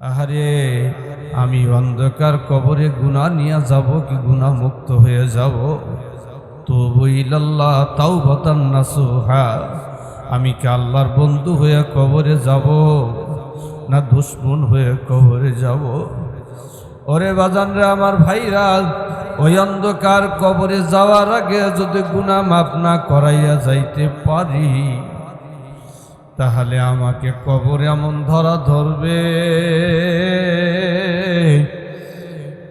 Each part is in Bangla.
আহারে, আমি অন্ধকার কবরে গুণা নিয়ে যাব কি গুণা মুক্ত হয়ে যাব? তবু ইলাল্লাহ তাও বতান নাসুহা। আমি কি আল্লাহর বন্ধু হয়ে কবরে যাব না দুশ্মন হয়ে কবরে যাব? ওরে বাজান রে আমার ভাইরা, ওই অন্ধকার কবরে যাওয়ার আগে যদি গুণা মাপ না করাইয়া যাইতে পারি তাহলে আমাকে কবর এমন ধরা ধরবে।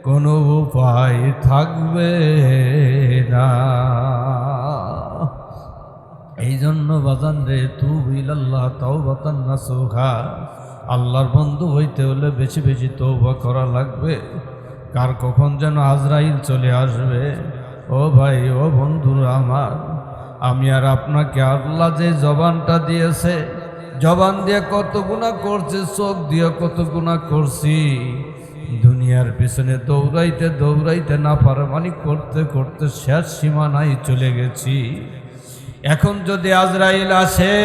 কোনো উপায় থাকবে না। এই জন্য বাজান রে তু ইলাল্লাহ তাও বাতান না সোহা আল্লাহর বন্ধু হইতে হলে বেশি বেশি তৌবা করা লাগবে। কার কখন যেন আজরাইল চলে আসবে। ও ভাই, ও বন্ধুরা আমার, আমি আর আপনাকে আল্লাহ যে জবানটা দিয়েছে জবান দিয়ে কত গুণা করছে, চোখ দিয়ে কত গুণা করছি। দুনিয়ার পিছনে দৌড়াইতে দৌড়াইতে না পারমানি করতে করতে শেষ সীমানায় চলে গেছি। এখন যদি আজরাইল আসে,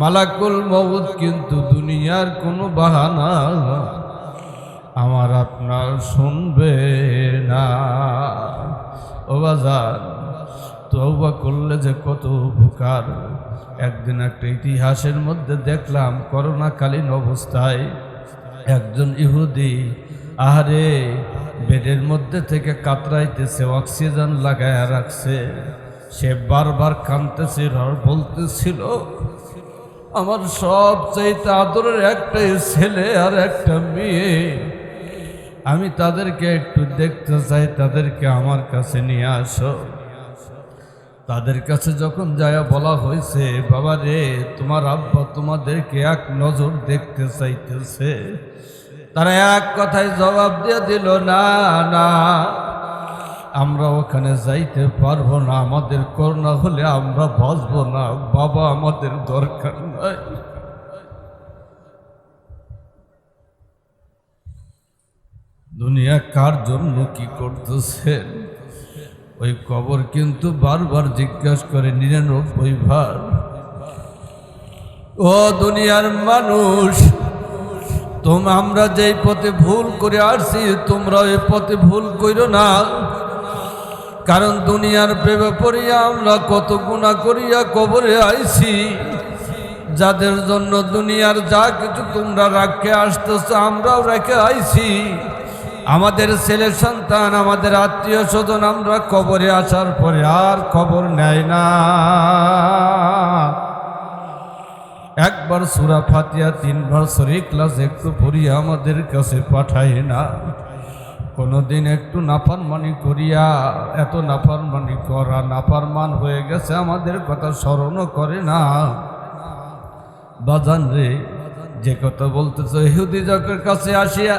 মালাকুল মৌত কিন্তু দুনিয়ার কোনো বাহানা আমার আপনার শুনবে না। ও বাজার। তৌবা করলে যে কত উপকার। একদিন একটা ইতিহাসের মধ্যে দেখলাম, করোনাকালীন অবস্থায় একজন ইহুদি আহারে বেডের মধ্যে থেকে কাতরাইতেছে, অক্সিজেন লাগায় রাখছে। সে বারবার কাঁদতেছিল আর বলতেছিল, আমার সব চাইতে আদরের একটাই ছেলে আর একটা মেয়ে, আমি তাদেরকে একটু দেখতে চাই, তাদেরকে আমার কাছে নিয়ে আসো। তাদের কাছে যখন যায়া বলা হয়েছে, বাবা রে, তোমার আব্বা তোমাদেরকে এক নজর দেখতে চাইতেছে। তারা এক কথায় জবাব দিয়ে দিল, না না, আমরা ওখানে যাইতে পারব না। আমাদের করোনা হলে আমরা বাঁচবো না। বাবা, আমাদের দরকার নাই। দুনিয়া কার জন্য কি করতেছেন ওই কবর কিন্তু বারবার জিজ্ঞাসা করে নিরানব্বই ভার ও দুনিয়ার মানুষ, তোম আমরা যেই পথে ভুল করে আসছি, তোমরা ওই পথে ভুল করো না। কারণ দুনিয়ার প্রেমে পড়িয়া আমরা কত গুণা করিয়া কবরে আইছি। যাদের জন্য দুনিয়ার যা কিছু তোমরা রাখে আসতেছ, আমরাও রেখে আইছি। আমাদের ছেলে সন্তান, আমাদের আত্মীয় স্বজন আমরা কবরে আসার পরে আর খবর নেয় না। একবার সুরা ফাতিয়া তিনবার সরি ক্লাস একটু পড়িয়া আমাদের কাছে পাঠায় না। কোনোদিন একটু নাফারমানি করিয়া, এত নাফারমানি করা, নাফারমান হয়ে গেছে আমাদের কথা স্মরণও করে না। বাজান রে, যে কথা বলতেছে, ইহুদি জকের কাছে আসিয়া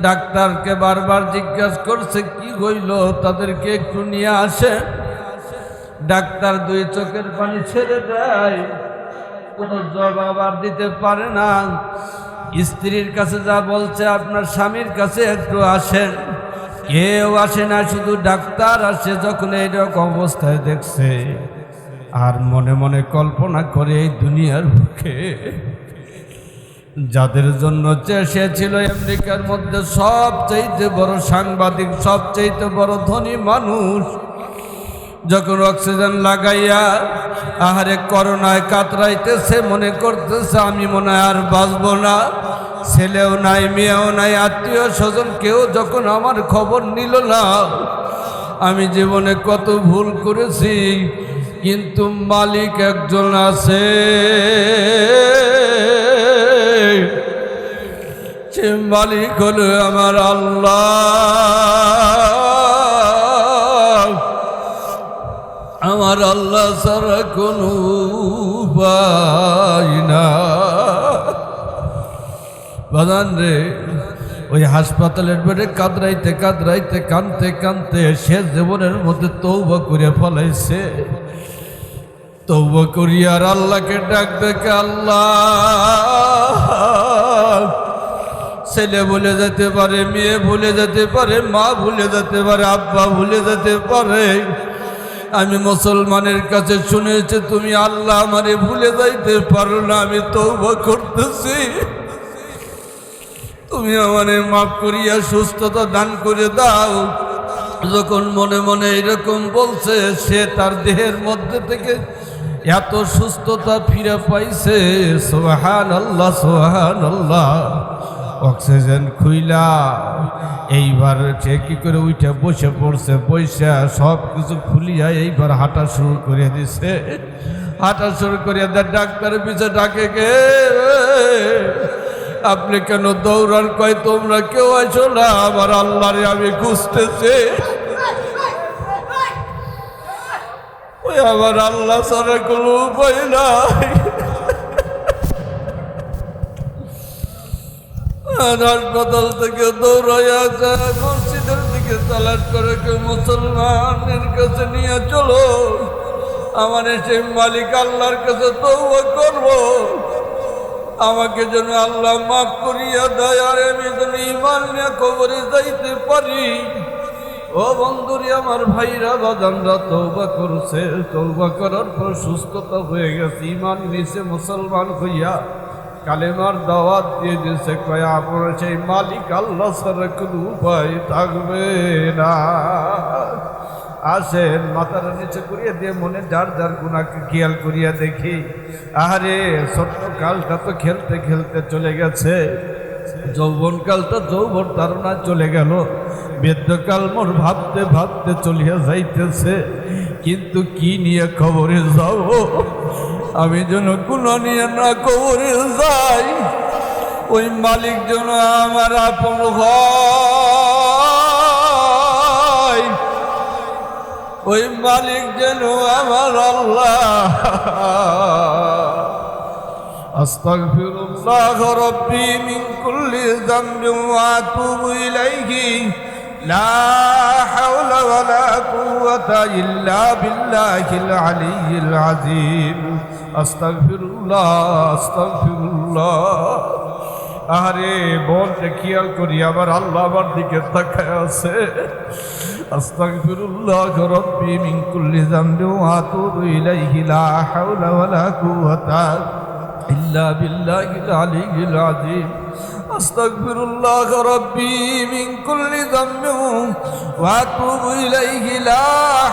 ডাক্তারকে বারবার জিজ্ঞাসা করছে, কি হইল? তাদেরকে একটু নিয়ে আসে। ডাক্তার দুই চোখের পানি ছেড়ে দেয়। কোনো জবাব আর দিতে পারে না। স্ত্রীর কাছে যা বলছে, আপনার স্বামীর কাছে একটু আসেন। কেউ আসে না, শুধু ডাক্তার আসে যখন এইরকম অবস্থায় দেখছে। আর মনে মনে কল্পনা করে এই দুনিয়ার বুকে যাদের জন্য সে ছিল আমেরিকার মধ্যে সবচাইতে বড় সাংবাদিক, সবচাইতে বড় ধনী মানুষ, যখন অক্সিজেন লাগাইয়া আহারে করোনায় কাতরাইতেছে, মনে করতেছে, আমি মনে হয় আর বাঁচবো না। ছেলেও নাই, মেয়েও নাই, আত্মীয় স্বজন কেউ যখন আমার খবর নিল না, আমি জীবনে কত ভুল করেছি, কিন্তু মালিক একজন আছে। মালিক হলো আমার আল্লাহ। আমার আল্লাহ ছাড়া কোনো উপায় না রে, ওই হাসপাতালের বেডে কাদরাইতে কাদরাইতে কানতে কানতে সে জীবনের মধ্যে তৌবা করে ফলাইছে। তৌবা করি আর আল্লাহকে ডাক দেখে আল্লাহ? ছেলে ভুলে যেতে পারে, মেয়ে ভুলে যেতে পারে, মা ভুলে যেতে পারে, আব্বা ভুলে যেতে পারে। আমি মুসলমানের কাছে শুনেছি, তুমি আল্লাহ আমারে ভুলে যাইতে পারো না, আমি তৌবা করতেছি। তুমি আমারে মাফ করিয়া সুস্থতা দান করে দাও। যখন মনে মনে এরকম বলছে, সে তার দেহের মধ্যে থেকে এত সুস্থতা ফিরে পাইছে। সোহান আল্লাহ সোহান আল্লাহ অক্সিজেন খুইলা, এইবার সে কি করে উঠে বসে পড়ছে বসে সব কিছু খুলিয়া এইবার হাঁটা শুরু করে দিছে। হাঁটা শুরু করিয়া দেয় ডাক্তারের পিছে ডাকে গে আপনি কেন দৌড়ান? কয়, তোমরা কেউ আছো না? আমার আল্লাহরে আমি খুঁজতেছি। ওই আমার আল্লাহ ছাড়া কোনো উপায় নাই। হাসপাতাল থেকে দৌড়াইয়া যায়, মসজিদের দিকে তালাশ করে কেউ মুসলমানের কাছে নিয়ে চলো। আমার সেই মালিক আল্লাহর কাছে তৌবা করব আমাকে যেন আল্লাহ মাফ করিয়া দেয়, আর আমি যেন ইমান নিয়ে কবরে যাইতে পারি। ও বন্ধুরি, আমার ভাইরা বাদানরা তৌবা করছে। তৌবা করার পর সুস্থতা হয়ে গেছে ইমান নিছে মুসলমান হইয়া। কালেমার দাওয়াত দিয়ে দিয়েছে কয়া আপনার সেই মালিক আল্লাহ ছাড়া কোনো উপায় থাকবে না। আসেন মাথার নিচে করিয়া দিয়ে মনে যার যার গুণাকে খেয়াল করিয়া দেখি। আরে ছোট্ট কালটা তো খেলতে খেলতে চলে গেছে। যৌবন কালটা যৌবন ধারণা চলে গেল। বেদ্যকাল মোর ভাবতে ভাবতে চলিয়া যাইতেছে। কিন্তু কি নিয়ে খবরে যাব? আমি যেন কোনো নিয়ে না কবরে যাই ওই মালিক যেন আমার আপন হয় ওই মালিক যেন আমার আল্লাহ أستغفر الله ربي من كل ذنب وأتوب إليه لا حول ولا قوة إلا بالله العلي العظيم أستغفر الله أستغفر الله আরে বলতে খেয়াল করি আবার আল্লাহ আমার দিকে তাকায় আছে আস্তাগফিরুল্লাহ রাব্বি মিন কুল্লি যামবি ওয়া আতুবু ইলাইহি লা হাওলা ওয়ালা কুওয়াতা ইল্লা বিল্লাহিল আলিয়্যিল আযীম আস্তাগফিরুল্লাহ রাব্বি মিন কুল্লি যামবি ওয়া আতুবু ইলাইহি লা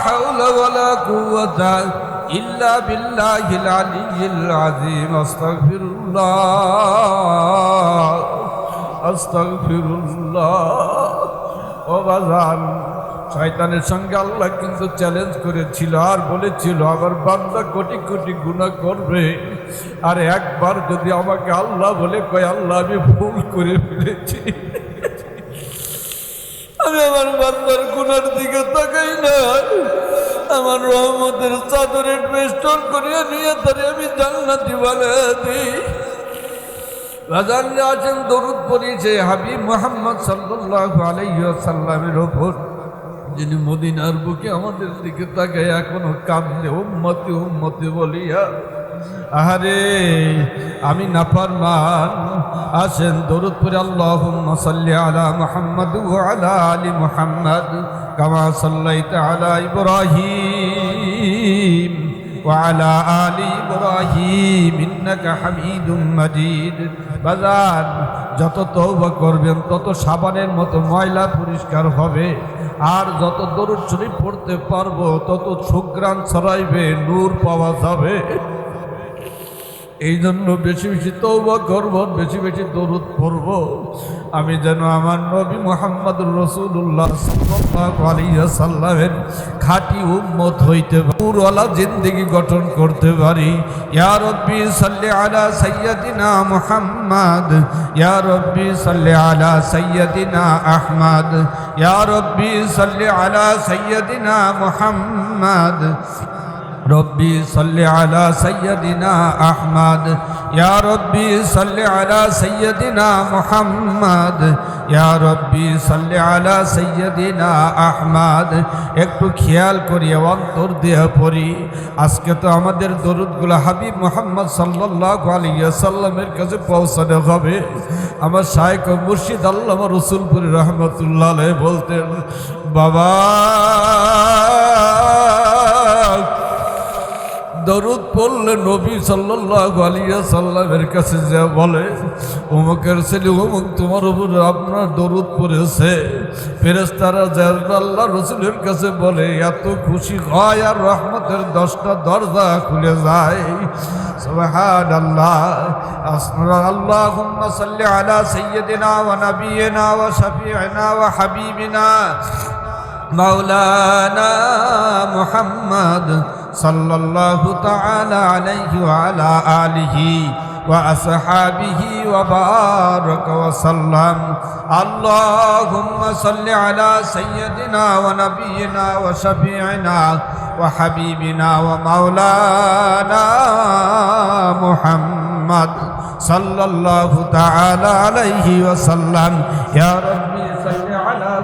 হাওলা ওয়ালা ইল্লা বিল্লাহিল আলিয়্যিল আযীম, আস্তাগফিরুল্লাহ আস্তাগফিরুল্লাহ। ও বাজান, শয়তানের সঙ্গে আল্লাহ কিন্তু চ্যালেঞ্জ করেছিল আর বলেছিল আবার বান্দা কোটি কোটি গুণা করবে। আর একবার যদি আমাকে আল্লাহ বলে, কয় আল্লাহ, আমি ভুল করে ফেলেছি। আমি আমার বান্দার গুণার দিকে তাকাই না আমার রহমতের চাদরের বেষ্টন করিয়া নিয়ে তারে আমি জান্নাতি বানিয়ে দিই। রাজানরা আছেন, দরুদ পড়িয়েছে হাবিব মোহাম্মদ সাল্লাহ আলাইসাল্লামের ওপর। যিনি মদিনার বুকে আমাদের দিকে তাকায় এখনও কান্দে উম্মতি উম্মতি, বলিয়া আহারে আমি নাফার মান আসেন দরুদ পরে আল্লাহ সাল্লি আলা মুহাম্মদ ওয়া আলা আলি মুহাম্মদ কামা সাল্লাইতা আলা ইব্রাহিম وعلى آل إبراهيم إنك حميد مجيد বাজার যত তৌবা করবেন তত সাবানের মতো ময়লা পরিষ্কার হবে আর যত দরুদ শরীফ পড়তে পারবো তত সুগ্রাণ ছড়াইবে নূর পাওয়া যাবে এই জন্য বেশি বেশি তৌবা করব, বেশি বেশি দরুদ পড়ব। আমি যেন আমার নবী মোহাম্মদুর রসুল্লাহ সাল্লামের খাঁটি উম্মত হইতে পুরওয়ালা জিন্দগি গঠন করতে পারি। ইয়া রব্বি সাল্লি আলা সাইয়্যিদিনা মুহাম্মদ। ইয়া রব্বি সাল্লি আলা সাইয়্যিদিনা আহমদ। ইয়া রব্বি সাল্লি আলা সাইয়্যিদিনা মুহাম্মদ। রব্বি সাল্লি আলা সৈয়দিনা আহমদ। ইয়া রব্বি সাল্লি আলা সৈয়দিনা মুহাম্মদ। ইয়া রব্বি সাল্লি আলা সৈয়দিনা আহমদ। একটু খেয়াল করি অন্তর দেহ পড়ি। আজকে তো আমাদের দরুদগুলো হাবিব মোহাম্মদ সাল্লাল্লাহু আলাইহি সাল্লামের কাছে পৌঁছানো হবে। আমার শায়ক মুর্শিদ আল্লাহ রসুলপুর রহমতুল্লাহ বলতেন, বাবা দরুদ পড়লে নবী সাল্লাল্লাহু আলাইহি সাল্লামের কাছে যা বলে অমুকের ছেলে অমুক তোমার উপরে আপনার দরুদ পড়েছে ফেরেস্তারা যা আল্লাহ রসুলের কাছে বলে এত খুশি হয় আর রহমতের দশটা দরজা খুলে যায় সুবহান আল্লাহ আল্লাহুম্মা সাল্লি আলা সাইয়্যিদিনা ওয়া নাবিয়িনা ওয়া শাফিঈনা ওয়া হাবিবিনা مولانا محمد صلى الله تعالى عليه وعلى آله وأصحابه وبارك وسلم. اللهم صل على سيدنا ونبينا وشفيعنا وحبيبنا ومولانا محمد صلى الله تعالى عليه وسلم. يا على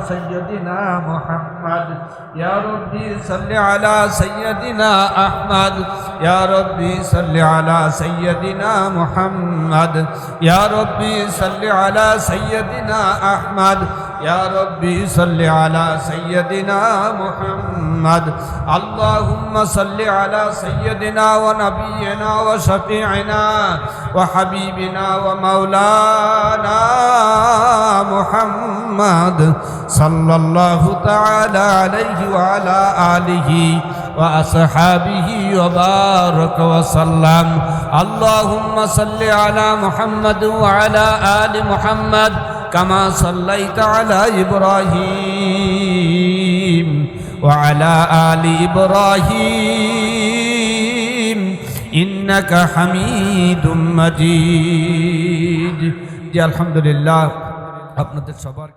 سيدنا محمد. يا ربي صل على سيدنا أحمد. يا ربي صل على سيدنا محمد. يا ربي صل على سيدنا أحمد. يا ربي صل على سيدنا محمد. اللهم صل على سيدنا ونبينا وشفيعنا وحبيبنا ومولانا محمد. صلى الله تعالى عليه وعلى آله وأصحابه وبارك وسلم. اللهم صل على محمد وعلى آل محمد কামা সাল্লাইতা আলা ইব্রাহিম ওয়া আলা আলি ইব্রাহিম ইন্নাকা হামিদুম মাজিদ। জি, আলহামদুলিল্লাহ, আপনাদের সবার